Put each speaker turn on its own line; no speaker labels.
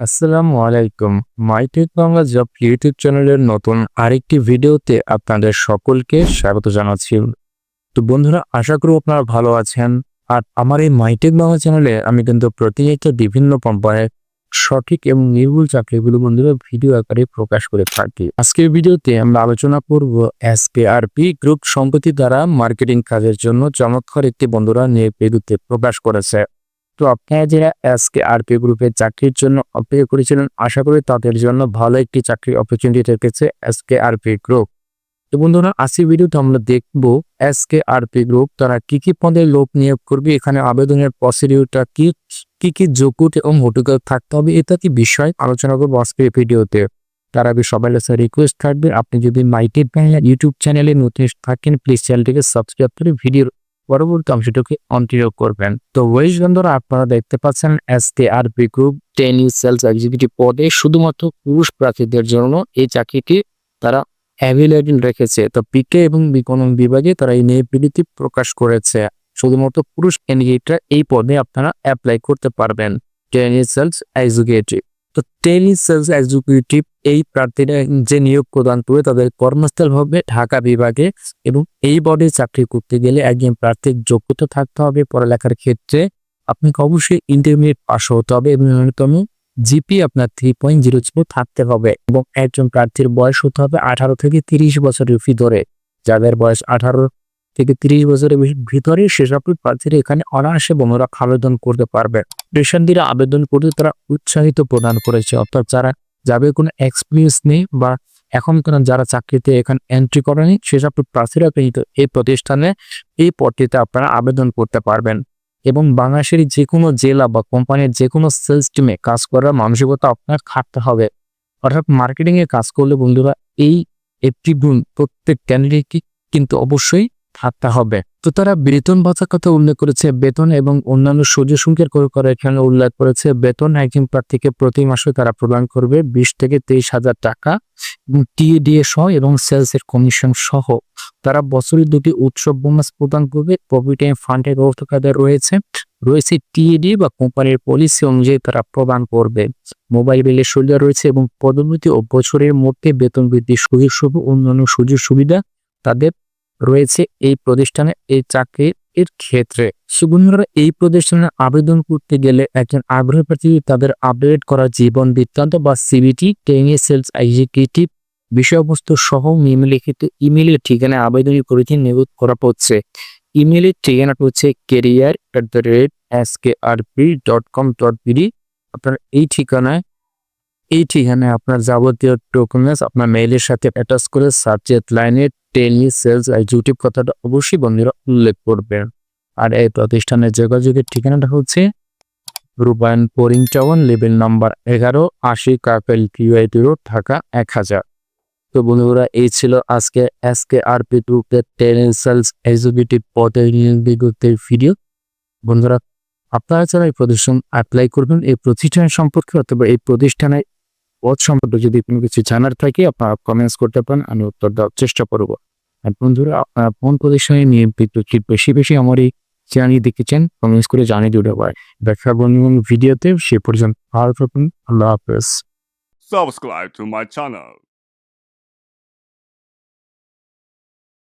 আসসালামু আলাইকুম। MyTech Bangla job YouTube চ্যানেলের নতুন আরেকটি ভিডিওতে আপনাদের সকলকে স্বাগত জানাচ্ছি। তো বন্ধুরা, আশা করি আপনারা ভালো আছেন। আর আমার এই মাইটেক বাংলা চ্যানেলে আমি কিন্তু প্রতিনিয়ত বিভিন্ন কোম্পানির সঠিক এবং নির্ভুল চাকরিগুলো বন্ধুরা ভিডিও আকারে প্রকাশ করে থাকি। আজকের ভিডিওতে আমরা আলোচনা করব এসকেআরপি গ্রুপ সম্পত্তি দ্বারা মার্কেটিং কাজের জন্য চমৎকার একটি বন্ধুরা নিয়োগ বিদ্যুতে প্রকাশ করেছে। তো আপনারা যারা আজকে আরপি গ্রুপের চাকরির জন্য অপেক্ষা করেছিলেন, আশা করি তাদের জন্য ভালো একটি চাকরি অপরচুনিটি রেখেছে এসকে আরপি গ্রুপ। তো বন্ধুরা, আজকের ভিডিওতে আমরা দেখব এসকে আরপি গ্রুপ তারা কি কি পদে লোক নিয়োগ করবে, এখানে আবেদনের প্রসিডিউরটা কি কি কি যোগ্যতা এবং হোটিকাল থাকতে হবে ইত্যাদি বিষয় আলোচনা করব আজকের ভিডিওতে। তার আগে সবাই কাছে রিকোয়েস্ট থাকবে, আপনি যদি মাইটেড বাংলা ইউটিউব চ্যানেলে নতুন থাকেন প্লিজ চ্যানেলটিকে সাবস্ক্রাইব করে ভিডিওর পরবর্তী অংশটুকু কন্টিনিউ করবেন। তো ওয়েস্ট বন্ধুরা আপনারা দেখতে পাচ্ছেন S K R P group ten sales executive পদে শুধুমাত্র পুরুষ প্রার্থীদের জন্য এই চাকরিটি তারা অ্যাভেলেবল রেখেছে। তো পিকে এবং বিপণন বিভাগে তারা এই নিয়োগবিধি প্রকাশ করেছে। শুধুমাত্র পুরুষ ক্যান্ডিডেটরা এই পদে আপনারা অ্যাপ্লাই করতে পারবেন। টেন সেলস এক্সিকিউটিভ তো টেন সেলস এক্সিকিউটিভ এই প্রার্থীরা যে নিয়োগ প্রদান করে তাদের কর্মস্থল হবে ঢাকা বিভাগে এবং এই বডি চাকরি করতে গেলে একজন প্রার্থীর যোগ্যতা থাকতে হবে পড়ালেখার ক্ষেত্রে। আপনাকে অবশ্যই ইন্টারমিডিয়েট পাস হতে হবে এবং ন্যূনতম জিপি আপনার থ্রি পয়েন্ট জিরো জিরো থাকতে হবে এবং একজন প্রার্থীর বয়স হতে হবে আঠারো থেকে তিরিশ বছরের ভিতরে। যাদের বয়স আঠারো থেকে তিরিশ বছরের ভিতরে সেসব প্রার্থীরা এখানে অনায়াসে বন্ধুরা আবেদন করতে পারবে। পেশান্তিরা আবেদন করতে তারা উৎসাহিত প্রদান করেছে, অর্থাৎ যারা যাদের কোনো এক্সপিরিয়েন্স নেই বা এখন কেন যারা চাকরিতে এখানে এন্ট্রি করেনি, সেসব প্রার্থীরা কিন্তু এই প্রতিষ্ঠানে, এই পদটিতে আপনারা আবেদন করতে পারবেন। এবং বাংলাদেশের যে কোনো জেলা বা কোম্পানির যে কোনো সেলস টিমে কাজ করার মানসিকতা আপনার খাটতে হবে। অর্থাৎ মার্কেটিং এ কাজ করলে বন্ধুরা, এই একটি গুণ প্রত্যেক ক্যান্ডিডেটকে কিন্তু অবশ্যই থাকতে হবে। তো তারা বেতন ভাতার কথা উল্লেখ করেছে, বেতন এবং অন্যান্য সুযোগ সুখের করে এখানে উল্লেখ করেছে। বেতন একজন প্রার্থীকে প্রতি মাসে তারা প্রদান করবে বিশ থেকে তেইশ হাজার টাকা টিএডিএ সহ এবং সেলস এর কমিশন সহ। তারা বছরে দুটি উৎসব বোনাস প্রদান করবে। প্রভিট ফান্ডের তাদের রয়েছে। রয়েছে টিএডি বা কোম্পানির পলিসি অনুযায়ী তারা প্রদান করবে। মোবাইল বিলের সুবিধা রয়েছে এবং পদোন্নতি ও বছরের মধ্যে বেতন বৃদ্ধির সুযোগ সহ অন্যান্য সুযোগ সুবিধা তাদের রয়েছে এই প্রতিষ্ঠানে এই চাকরির এর ক্ষেত্রে। সুবন্ধুরা, এই প্রতিষ্ঠানে আবেদন করতে গেলে একজন আগ্রহী প্রার্থী তাদের আপডেট করা জীবন বৃত্তান্ত বা সিবিটি টেনে সেলস, এক্সিকিউটিভ বিষয়বস্তু সহ নিম্নলিখিত ইমেলের ঠিকানায় আবেদনের পরিধি নিয়োগ করা হচ্ছে। ইমেলের ঠিকানাটা হচ্ছে career at the rate S K R P dot com dot BD আপনার এই ঠিকানায় এই ঠিকানায় আপনার যাবতীয় ডকুমেন্টস আপনার মেইলের সাথে অ্যাটাচ করে সাবজেক্ট লাইনে টেলি সেলস আর এক্সিকিউটিভ কথাটা অবশ্যই বন্ধুরা উল্লেখ করবেন। আর এই প্রতিষ্ঠানের যোগাযোগের ঠিকানাটা হচ্ছে রূপায়ণ পোরিং টাউন লেভেল নাম্বার এগারো, আশি কাপেল কিউআইটি রোড ঢাকা এক হাজার। তো বন্ধুরা এই ছিল আজকে এস কে আর পি গ্রুপের টেলিং সেলস এক্সিকিউটিভ পদের ভিডিও বন্ধুরা আপনারা যারা এই প্রতিষ্ঠান অ্যাপ্লাই করবেন, এই প্রতিষ্ঠান সম্পর্কে অথবা এই প্রতিষ্ঠানের পদ সম্পর্কে যদি কোনো কিছু জানার থাকে, আপনারা কমেন্টস করতে পারেন, আমি উত্তর দেওয়ার চেষ্টা করব। আর বন্ধুরা, আপনারা কোন প্রতিষ্ঠানে নিয়ে বিদ্যুৎ বেশি বেশি আমার এই চ্যানেল দেখেছেন কমেন্টস করে জানিয়ে দিতে পারে দেখা বন্ধু ভিডিওতে, সে পর্যন্ত ভালো থাকুন, আল্লাহ হাফেজ।
Subscribe to my channel.